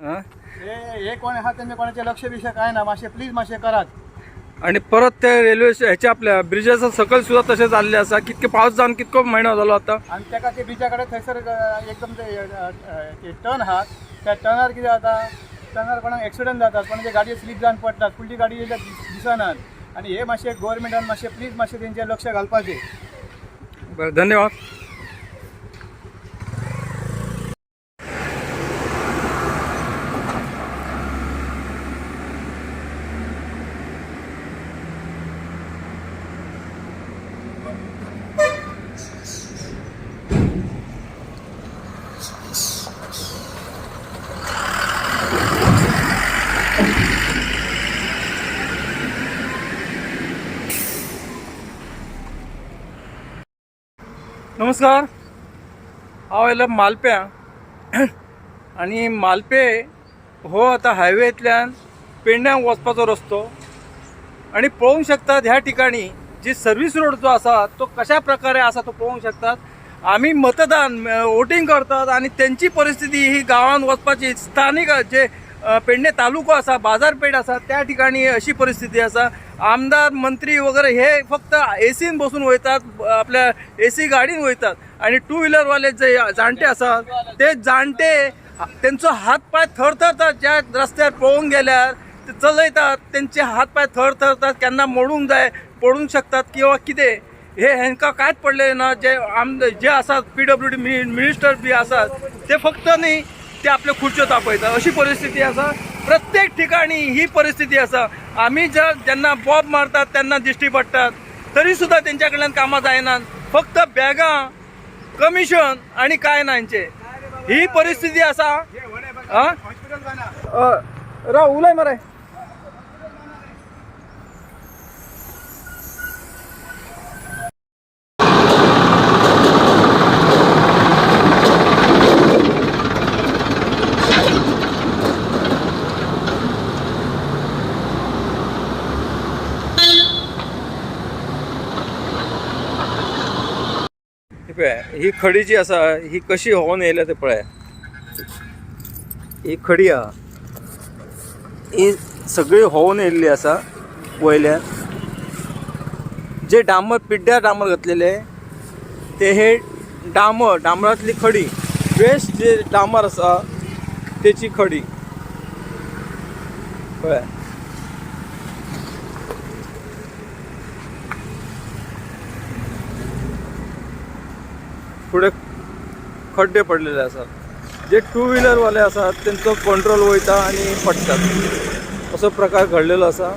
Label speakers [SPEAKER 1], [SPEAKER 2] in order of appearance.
[SPEAKER 1] हा? हे
[SPEAKER 2] हे कोण आहा? तेंचे कोणाचे लक्ष बिक्ष काय ना? मातशें प्लीज मातशें करात
[SPEAKER 1] आणि परत ते रेल्वे ह्याच्या आपल्या ब्रिजाचा सकल सुद्धा तसे चालले असा. कितके पावस जावन कितको महिनो जालो आता?
[SPEAKER 2] आणि तेका ते बिचा कडेन थंयसर अ, एकदम ते अ, अ, ते टर्न आहात त्या टर्नार कितें जाता टर्नार कोणाक एक्सिडंट जातात. कोणाचे गाडयो स्लीप जावन पडटात फुडली गाडी येयल्या दि- दिसनात आणि हे मातशें गोवोरमेंटान मातशें प्लीज मातशें तेंचेर लक्ष घालपाचें
[SPEAKER 1] बरं धन्यवाद. नमस्कार. हांव आयला मालप्या. आनी मालपे हो आतां हायवेंतल्यान पेडण्याक वचपाचो रस्तो. आनी पळोवंक शकतात ह्या ठिकाणी जी सर्वीस रोड जो आसा तो कशा प्रकारे आसा तो पळोवंक शकतात? आमी मतदान वोटींग करतात आनी त्यांची परिस्थिती ही गांवांत वचपाची स्थानीक जे पेडणे तालुको आसा बाजारपेठ आसा त्या ठिकाणी अशी परिस्थिती आसा आमदार मंत्री वगैरे हे फक्त एसीन बसून वयतात आपल्या एसी गाडीन वयतात आणि टू व्हीलरवाले जे जाणटे असतात ते जाणटे त्यांचो हात पाय थरथरतात ज्या रस्त्यार पळोवंक गेल्यार ते चलयतात त्यांचे हात पाय थरथरतात केन्ना मोडूंक जाय पडूंक शकतात किंवा कितें. हे हेंकां कांयच पडलें ना जे आम जे आसात पी डब्ल्यू डी मिनिस्टर बी आसात ते फक्त न्ही ते आपल्यो खुर्च्यो तापयतात. अशी परिस्थिती आसा प्रत्येक ठिकाणी ही परिस्थिती आसा आमी जर जेन्ना बॉब मारतात तेन्ना दिश्टी पडटात तरी सुद्दां तेंच्या कडल्यान कामां जायनात फक्त बॅगां कमिशन आनी कांय ना हेंचे ही परिस्थिती आसा आ? अ, राव उलय मरे ही ही खडी जी आसा ही कशी होवन येयल्या ते पळय. ही खडी आहा ही सगळी होवन येयल्ली आसा वयल्यान जे डांबर पिड्ड्यार डांबर घातलेले ते हे डांबर डांबरातली खडी वेस्ट जे डांबर आसा तेची खडी. कळ्ळें फुडें खड्डे पडलेले आसात जे टू व्हिलरवाले आसात तेंचो कंट्रोल वयता आनी पडटात असो प्रकार घडलेलो आसा